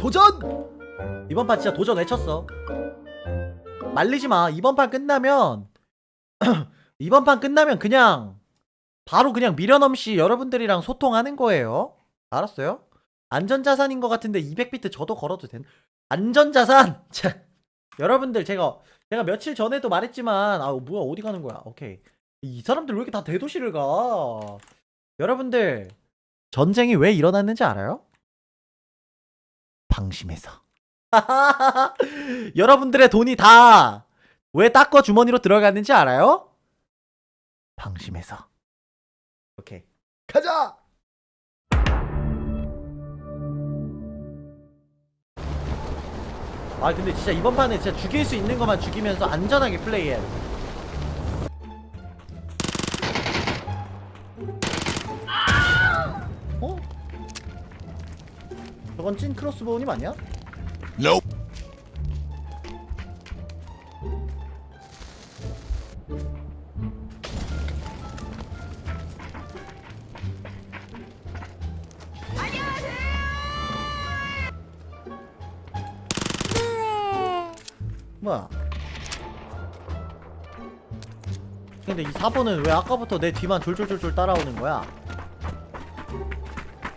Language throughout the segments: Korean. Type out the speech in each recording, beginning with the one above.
도전! 이번 판 진짜 도전 외쳤어. 말리지 마. 이번 판 끝나면 이번 판 끝나면 그냥 바로 그냥 미련 없이 여러분들이랑 소통하는 거예요. 알았어요? 안전자산인 것 같은데 200비트 저도 걸어도 된. 안전자산. 자, 여러분들 제가 제가 며칠 전에도 말했지만 아 뭐야 어디 가는 거야? 오케이. 이 사람들 왜 이렇게 다 대도시를 가? 여러분들 전쟁이 왜 일어났는지 알아요? 방심해서. 여러분들의 돈이 다 왜 닦어 주머니로 들어갔는지 알아요? 방심해서. 오케이. 가자! 아 근데 진짜 이번 판에 진짜 죽일 수 있는 것만 죽이면서 안전하게 플레이해 저건 찐 크로스보우님 아니야? Nope. 뭐야? 근데 이 4번은 왜 아까부터 내 뒤만 졸졸졸졸 따라오는 거야?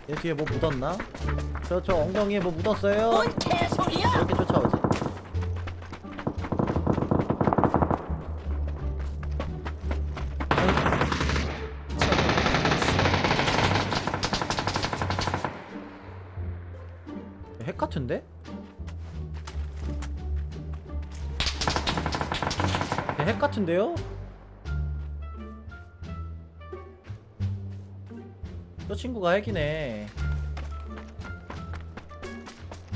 내 뒤에 뭐 묻었나? 저, 저 엉덩이에 뭐 묻었어요? 뭔 개소리야? 이렇게 쫓아오지. 핵 같은데? 얘핵 같은데요? 저 친구가 핵이네.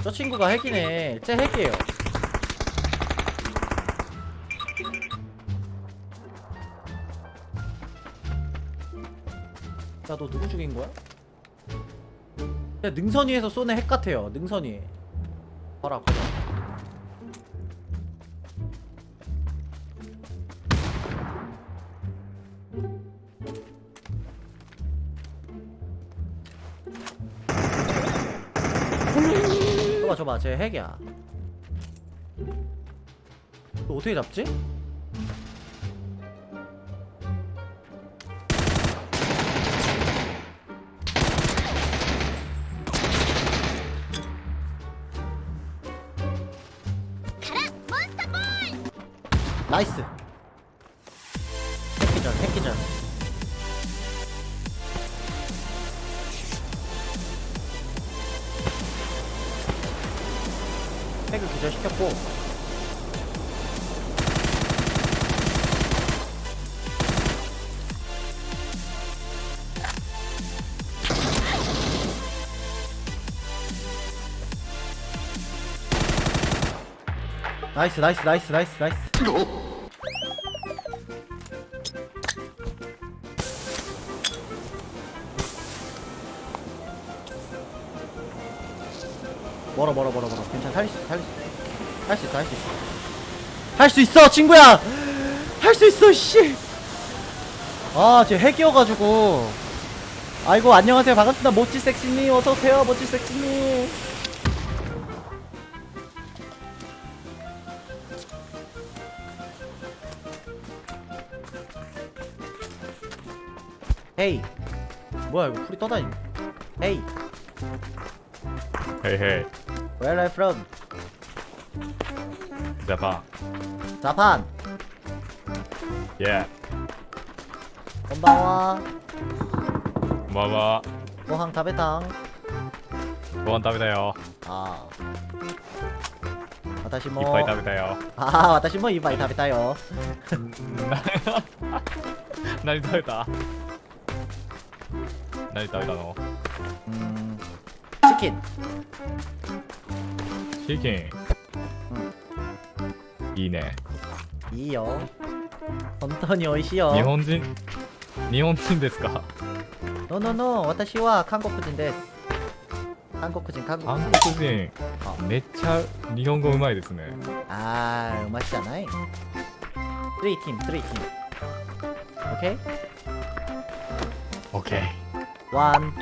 저 친구가 핵이네. 쟤 핵이에요. 야, 너 누구 죽인 거야? 야, 능선 위에서 쏘는 핵 같아요. 능선 위에. 봐라, 봐라. 저봐, 쟤 핵이야. 너 어떻게 잡지? 나이스. 핵을 기절시켰고. 나이스, 나이스, 나이스, 나이스, 나이스. 멀어 멀어 멀어 멀어. 괜찮아. 살릴 수 있어 살릴 수 있어. 할 수 있어 할 수 있어. 할 수 있어 친구야! 할 수 있어 씨아쟤 핵이어가지고. 아이고 안녕하세요. 반갑습니다. 모찌 섹시님 어서오세요. 모찌 섹시님. 헤이. 뭐야 이거 풀이 떠다니네. 헤이. Hey hey, Where are you from? 내가 자판. 예 건바와. 고마워 고항 타베탕. 고원 답이다요 아. 와타시모. 이빠이 답이다요 아, 와타시모 이빠이 타베타요. 나니 답이다 나니 답이다 너 음. 치킨. チキン。いいね。いいよ。本当に美味しいよ。日本人、日本人ですか ?No, 私は韓国人です。韓国人、韓国人。韓国人、めっちゃ日本語うまいですね。あー、うましじゃない ?3 チーム、3チーム。OK? OK. One,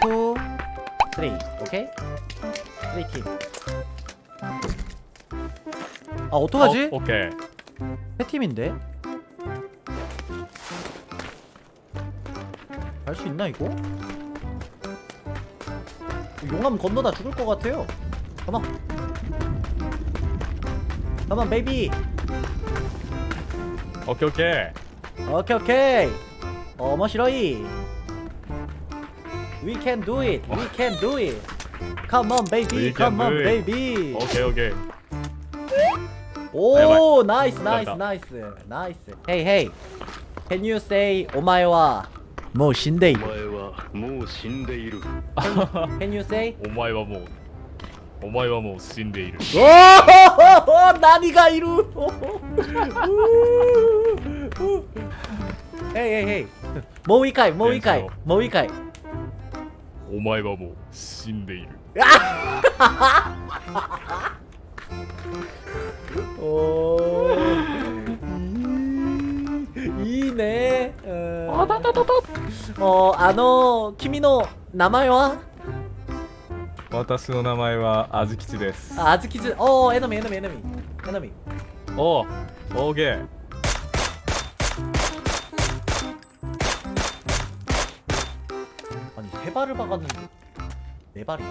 OK?3 team. 아 어떡하지? 어, 오케이. 세 팀인데? 갈 수 있나 이거? 용암 건너다 죽을 것 같아요. 가만. 가만 베이비. 오케이 오케이. 오케이 오케이. 어머 싫어이. We can do it. We can do it. Come on baby. We can Come on do it. baby. 오케이 오케이. おおナイスナイスナイスナイス。ヘイヘ hey Can you say お前はもう死んでいる?お前はもう死んでいる。Can you say? お前はもうお前はもう死んでいる。おお何がいる?ヘイヘイヘイ hey. もう一回もう一回もう一回。お前はもう死んでいる。あ 오 이- 이네 어, 어 아노 키미노 나마요와 私の名前はあずきちです。 아, 아즈키즈 어 에너미 에너미 에너미 에너미 おう、オーケー。 아니 세 발을 박았는데 네 발이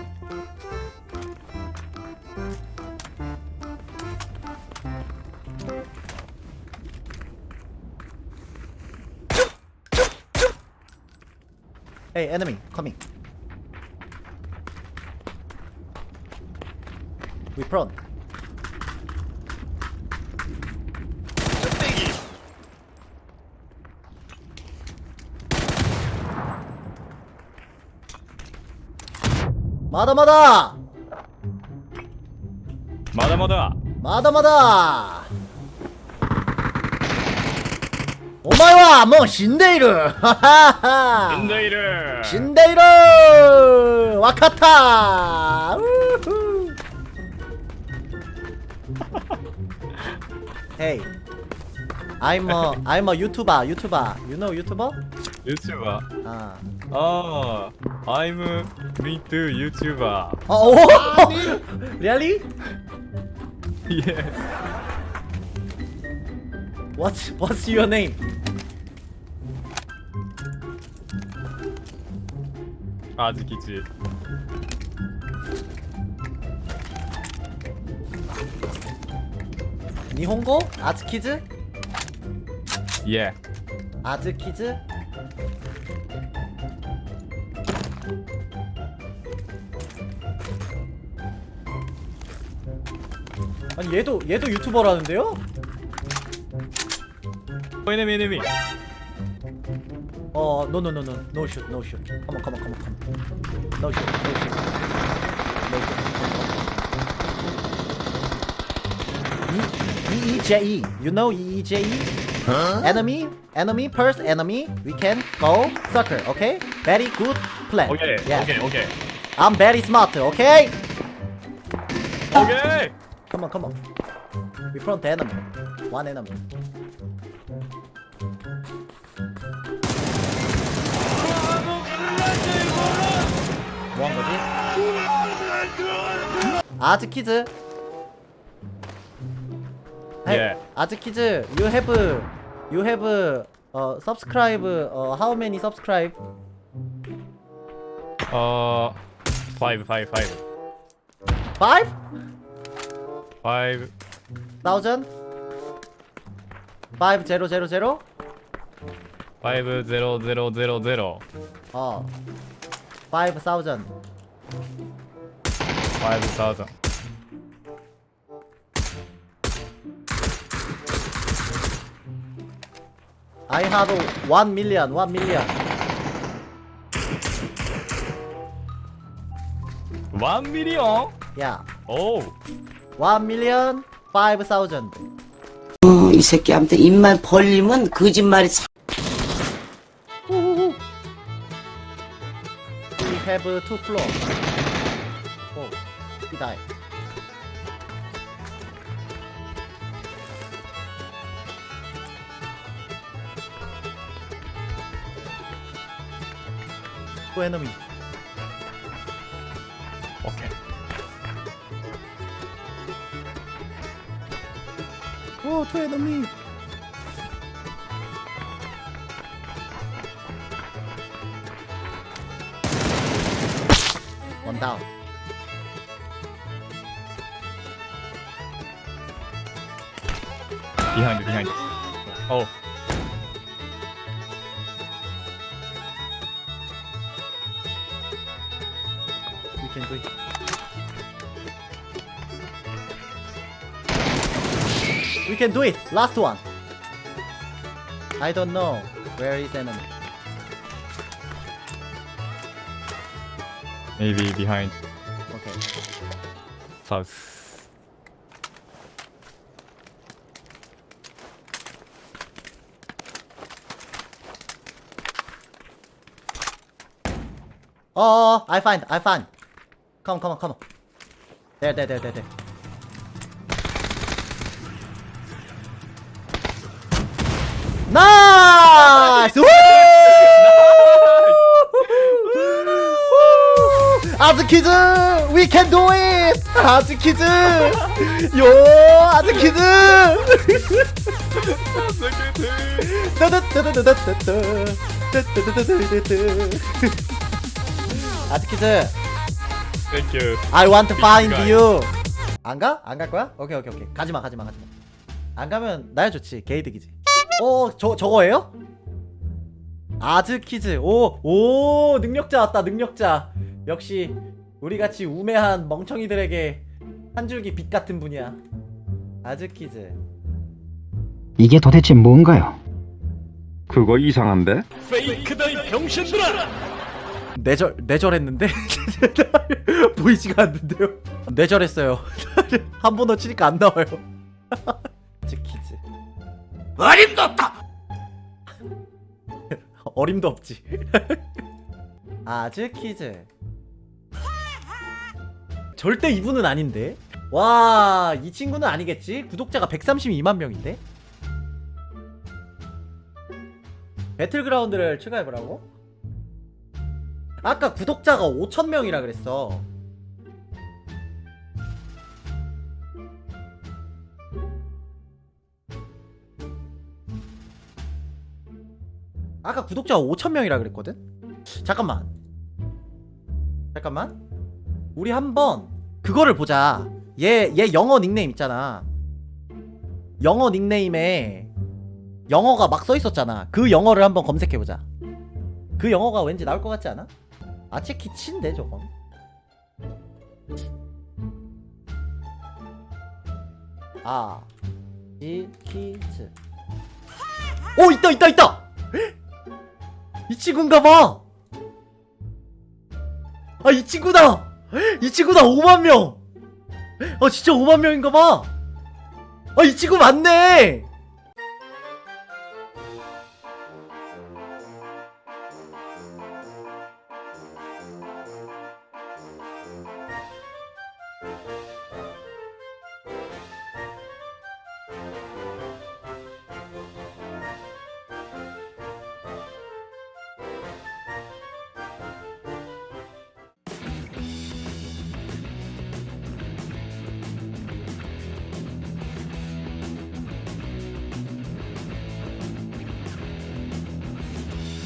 Hey enemy coming We prone 마다 마다 まだまだ。まだまだお前はも 오마이와 뭐 신데이르 신데이르 신데이르 와카타 우후. Hey I'm a I'm a YouTuber YouTuber You know YouTuber? 유튜버 아 아 I'm linked YouTuber 어, 오? Really? 예 What's What's your name? 아직이지. 니혼고? 아즈키즈? 예. 아즈키즈? 아니 얘도 얘도 유튜버라는데요? Enemy, enemy. Oh, no, no, no, no. No shoot, no shoot. Come on, come on, come on, come on. No shoot, no shoot. No shoot. EEJE. You know EEJE? Huh? Enemy, enemy, first enemy. We can go sucker, okay? Very good plan. Okay, yes. okay, okay. I'm very smart, okay? Okay! Come on, come on. We front enemy. One enemy. 한 거지? 아즈키즈 예. 아즈키즈 you have you have 어 subscribe 어 how many subscribe 어 five five five five five thousand five zero zero zero five zero zero zero zero 어 파이브 사우전. 5,000. I have one million, one million. 1 million? Yeah, 오. one million, five thousand. 어, 이 새끼 아무튼 입만 벌리면 거짓말이 have two floor. Oh, he died. Two enemy. Okay. Oh, two enemy. 투 에너미. 원 다운. 비하인드 비하인드. 어. We can do it. We can do it. Last one. I don't know where is enemy. Maybe behind Okay. south. Oh, I find, I find. Come, come on, come on. There, there, there, there, there. Nice! Woo! 아즈키즈! We can do it! 아즈키즈! 요! 아즈키즈! 아즈키즈! Thank you. I want to find you. 안 가? 안 갈 거야? 오케이 오케이 오케이. 가지 마 가지 마 가지 마. 안 가면 나야 좋지. 게이득이지. 어, 저 저거예요? 아즈키즈. 오, 오, 능력자 왔다. 능력자. 역시 우리 같이 우매한 멍청이들에게 한 줄기 빛 같은 분이야. 아즈키즈. 이게 도대체 뭔가요? 그거 이상한데? 뇌절 뇌절했는데 보이지가 않는데요. 뇌절했어요. 한 번 더 치니까 안 나와요. 아즈키즈. 어림도 없다. 어림도 없지. 아즈키즈. 절대 이분은 아닌데. 와, 이 친구는 아니겠지? 구독자가 132만 명인데. 배틀그라운드를 추가해보라고? 아까 구독자가 5천 명이라 그랬어. 아까 구독자가 5천 명이라 그랬거든. 잠깐만. 잠깐만. 우리 한번 그거를 보자. 얘 얘 영어 닉네임 있잖아. 영어 닉네임에 영어가 막 써 있었잖아. 그 영어를 한번 검색해 보자. 그 영어가 왠지 나올 것 같지 않아? 아치키치인데 저건 아 지키츠 오 있다 있다 있다 헉! 이 친구인가 봐 아 이 친구다 헉! 이 친구다 5만 명. 아 진짜 5만 명인가 봐. 아 이 친구 맞네